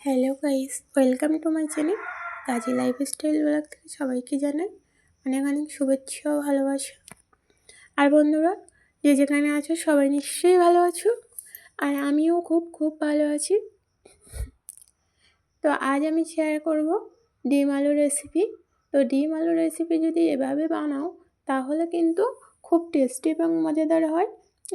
Hello guys, welcome to my channel Kazi lifestyle blog থেকে সবাইকে জানাই অনেক অনেক শুভেচ্ছা ও ভালোবাসা। আর বন্ধুরা, যে যেখানে আছো সবাই নিশ্চয়ই ভালো আছো আর আমিও খুব খুব ভালো আছি। তো আজ আমি শেয়ার করব ডিম আলু রেসিপি তো ডিম আলু রেসিপি যদি এভাবে বানাও, তাহলে কিন্তু খুব টেস্টি এবং মজাদার হয়।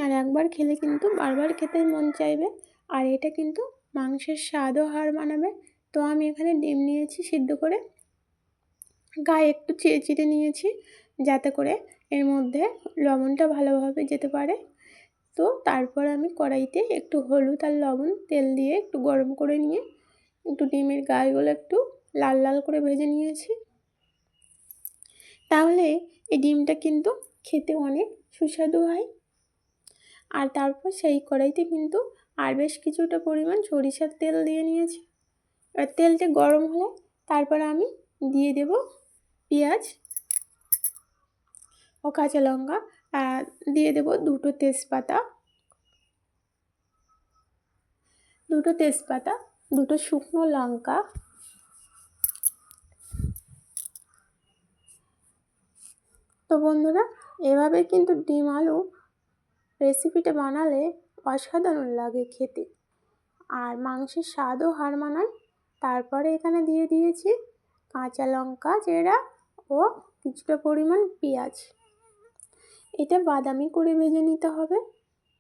আর একবার খেলে কিন্তু বারবার খেতে মন চাইবে। আর এটা কিন্তু মাংসের স্বাদও হার মানাবে। তো আমি এখানে ডিম নিয়েছি সিদ্ধ করে। গায়ে একটু চিড়ে চিড়ে নিয়েছি যাতে করে এর মধ্যে লবণটা ভালোভাবে যেতে পারে। তো তারপর আমি কড়াইতে একটু হলুদ আর লবণ তেল দিয়ে একটু গরম করে নিয়ে একটু ডিমের গায়েগুলো একটু লাল লাল করে ভেজে নিয়েছি। তাহলে এই ডিমটা কিন্তু খেতে অনেক সুস্বাদু হয়। আর তারপর সেই কড়াইতে কিন্তু আর বেশ কিছুটা পরিমাণ সরিষার তেল দিয়ে নিয়েছি। আর তেলটা গরম হলে তারপর আমি দিয়ে দেব পেঁয়াজ ও কাঁচা লঙ্কা। দিয়ে দেব দুটো তেজপাতা। দুটো তেজপাতা, দুটো শুকনো লঙ্কা। তো বন্ধুরা, এভাবে কিন্তু ডিম আলু রেসিপিটা বানালে অসাধারণ লাগে খেতে। আর মাংসের স্বাদও হার মানায় তারপরে এখানে দিয়ে দিয়েছি কাঁচা লঙ্কা, চেরা ও কিছুটা পরিমাণ পেঁয়াজ। এটা বাদামি করে ভেজে নিতে হবে।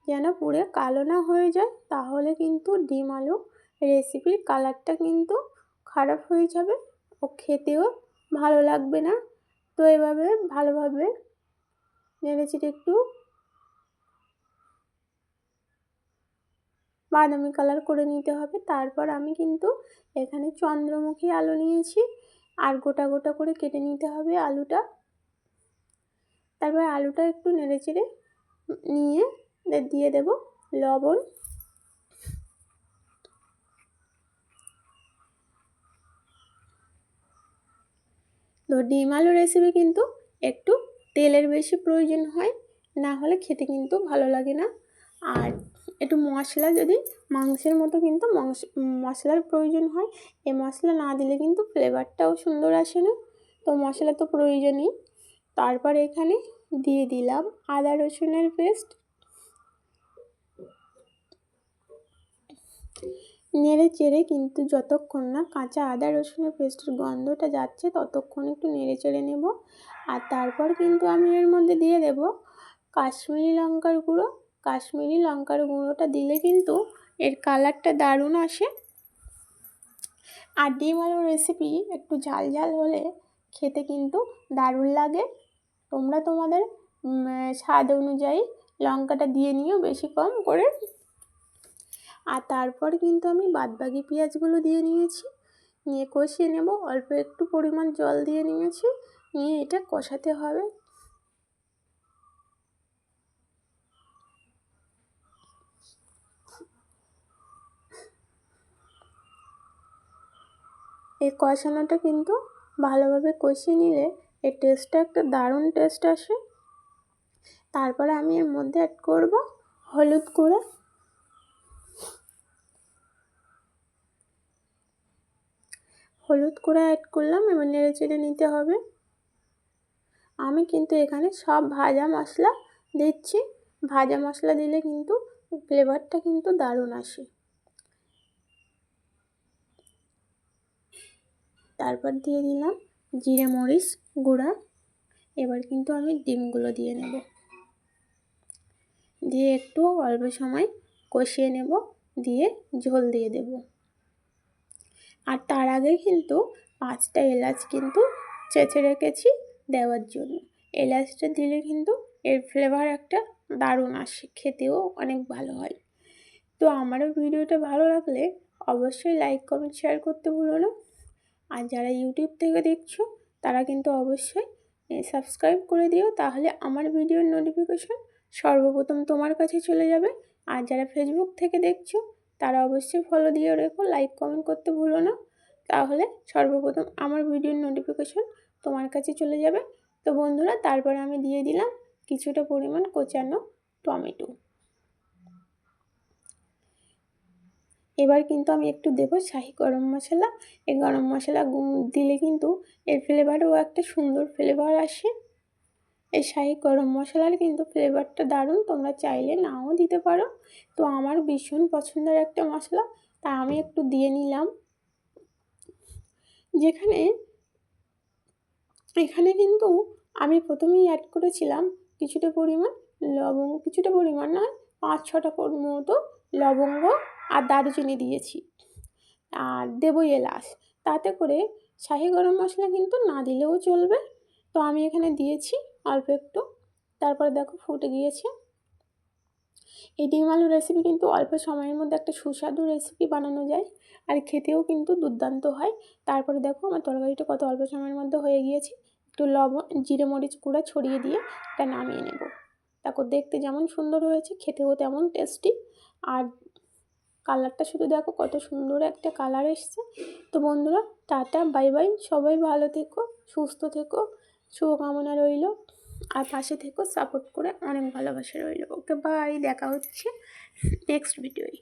যেন পুরে কালো না হয়ে যায়, তাহলে কিন্তু ডিম আলু রেসিপির কালারটা কিন্তু খারাপ হয়ে যাবে ও খেতেও ভালো লাগবে না। তো এভাবে ভালোভাবে নেড়েচেড়ে একটু বাদামি কালার করে নিতে হবে। তারপর আমি কিন্তু এখানে চন্দ্রমুখী আলু নিয়েছি। আর গোটা গোটা করে কেটে নিতে হবে আলুটা। তারপর আলুটা একটু নেড়ে চেড়ে নিয়ে দিয়ে দেব লবণ। তো ডিম আলু রেসিপি কিন্তু একটু তেলের বেশি প্রয়োজন হয়, না হলে খেতে কিন্তু ভালো লাগে না। আর একটু মশলা যদি মাংসের মতো কিন্তু মাংস, মশলার প্রয়োজন হয়। এই মশলা না দিলে কিন্তু ফ্লেভারটাও সুন্দর আসে না। তো মশলা তো প্রয়োজনই। তারপর এখানে দিয়ে দিলাম আদা রসুনের পেস্ট। নেড়ে চেড়ে কিন্তু যতক্ষণ না কাঁচা আদা রসুনের পেস্টের গন্ধটা যাচ্ছে, ততক্ষণ একটু নেড়ে চেড়ে নেব। আর তারপর কিন্তু আমি এর মধ্যে দিয়ে দেব কাশ্মীরি লঙ্কার গুঁড়ো। কাশ্মীরি লঙ্কার গুঁড়োটা দিলে কিন্তু এর কালারটা দারুণ আসে। আর ডিম আলুর রেসিপি একটু ঝাল ঝাল হলে খেতে কিন্তু দারুণ লাগে। তোমরা তোমাদের স্বাদ অনুযায়ী লঙ্কাটা দিয়ে নিও বেশি কম করে। আর তারপর কিন্তু আমি বাদবাকি পেঁয়াজগুলো দিয়ে নিয়েছি। নিয়ে কষিয়ে নেব, অল্প একটু পরিমাণ জল দিয়ে নিয়েছি। নিয়ে এটা কষাতে হবে। এই কষানোটা কিন্তু ভালোভাবে কষিয়ে নিলে এই টেস্টটা একটা দারুণ টেস্ট আসে। তারপরে আমি এর মধ্যে অ্যাড করব হলুদ গুঁড়ো। হলুদ গুঁড়ো অ্যাড করলাম, এবার নেড়ে চেড়ে নিতে হবে। আমি কিন্তু এখানে সব ভাজা মশলা দিচ্ছি। ভাজা মশলা দিলে কিন্তু ফ্লেভারটা কিন্তু দারুণ আসে। তারপর দিয়ে দিলাম জিরে মরিচ গুঁড়া। এবার কিন্তু আমি ডিমগুলো দিয়ে নেব। দিয়ে একটু অল্প সময় কষিয়ে নেব, দিয়ে ঝোল দিয়ে দেব। আর তার আগে কিন্তু পাঁচটা এলাচ কিন্তু চেঁচে রেখেছি দেওয়ার জন্য। এলাচটা দিলে কিন্তু এর ফ্লেভার একটা দারুণ আসে, খেতেও অনেক ভালো হয়। তো আমারও ভিডিওটা ভালো লাগলে অবশ্যই লাইক কমেন্ট শেয়ার করতে ভুলো না। আর যারা ইউটিউব থেকে দেখছ, তারা কিন্তু অবশ্যই সাবস্ক্রাইব করে দিও, তাহলে আমার ভিডিওর নোটিফিকেশন সর্বপ্রথম তোমার কাছে চলে যাবে। আর যারা ফেসবুক থেকে দেখছ, তারা অবশ্যই ফলো দিয়ে রেখো লাইক কমেন্ট করতে ভুলো না। তাহলে সর্বপ্রথম আমার ভিডিওর নোটিফিকেশন তোমার কাছে চলে যাবে। তো বন্ধুরা, তারপরে আমি দিয়ে দিলাম কিছুটা পরিমাণ কোচানো টমেটো। এবার কিন্তু আমি একটু দেবো শাহি গরম মশলা। এই গরম মশলা দিলে কিন্তু এর ফ্লেভারও একটা সুন্দর ফ্লেভার আসে। এই শাহি গরম মশলার কিন্তু ফ্লেভারটা দারুণ, তোমরা চাইলে নাও দিতে পারো। তো আমার ভীষণ পছন্দের একটা মশলা, তা আমি একটু দিয়ে নিলাম। যেখানে, এখানে কিন্তু আমি প্রথমেই অ্যাড করেছিলাম কিছুটা পরিমাণ লবঙ্গ, কিছুটা পরিমাণ নয় পাঁচ ছটা মতো লবঙ্গ। আর দারুচিনি দিয়েছি। আর দেবো এলাচ। তাতে করে শাহি গরম মশলা কিন্তু না দিলেও চলবে। তো আমি এখানে দিয়েছি অল্প একটু। তারপরে দেখো ফুটে গিয়েছে। এই ডিম আলু রেসিপি কিন্তু অল্প সময়ের মধ্যে একটা সুস্বাদু রেসিপি বানানো যায়। আর খেতেও কিন্তু দুর্দান্ত হয়। তারপরে দেখো আমার তরকারিটা কত অল্প সময়ের মধ্যে হয়ে গিয়েছে। একটু লবণ, জিরে, মরিচ গুঁড়া ছড়িয়ে দিয়ে এটা নামিয়ে নেব। দেখো দেখতে যেমন সুন্দর হয়েছে, খেতেও তেমন টেস্টি আর কালারটা শুধু দেখো কত সুন্দর একটা কালার এসছে। তো বন্ধুরা, টাটা, বাই বাই, সবাই ভালো থেকো, সুস্থ থেকো, শুভকামনা রইল। আর পাশে থেকো সাপোর্ট করে অনেক ভালোবাসা রইল। ওকে বাই দেখা হচ্ছে নেক্সট ভিডিওয়